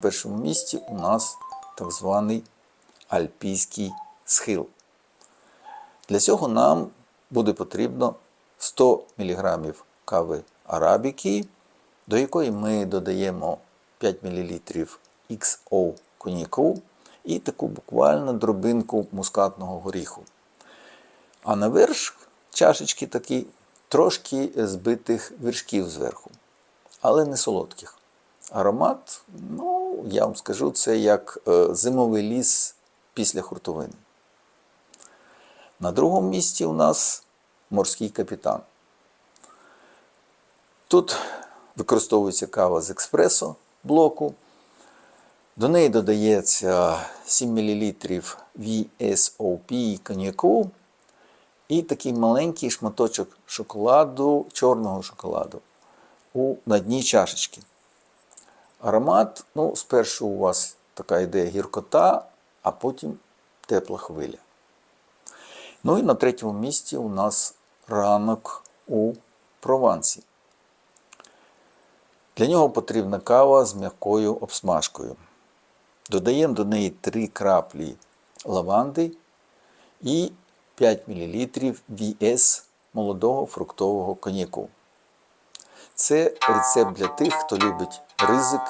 першому місці у нас так званий альпійський схил. Для цього нам буде потрібно 100 мг кави арабіки, до якої ми додаємо 5 мл XO коньяку і таку буквально дробинку мускатного горіху. А на верш чашечки такі трошки збитих вершків зверху, але не солодких. Аромат, ну, я вам скажу, це як е, зимовий ліс після хуртовини. На другому місці у нас морський капітан. Тут використовується кава з експресо блоку. До неї додається 7 мл VSOP коньяку і такий маленький шматочок шоколаду, чорного шоколаду на дні чашечки. Аромат, ну, спершу у вас така йде гіркота, а потім тепла хвиля. Ну і на третьому місці у нас ранок у Провансі. Для нього потрібна кава з м'якою обсмажкою. Додаємо до неї 3 краплі лаванди і 5 мл VS молодого фруктового коньяку. Це рецепт для тих, хто любить ризик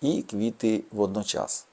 і квіти водночас.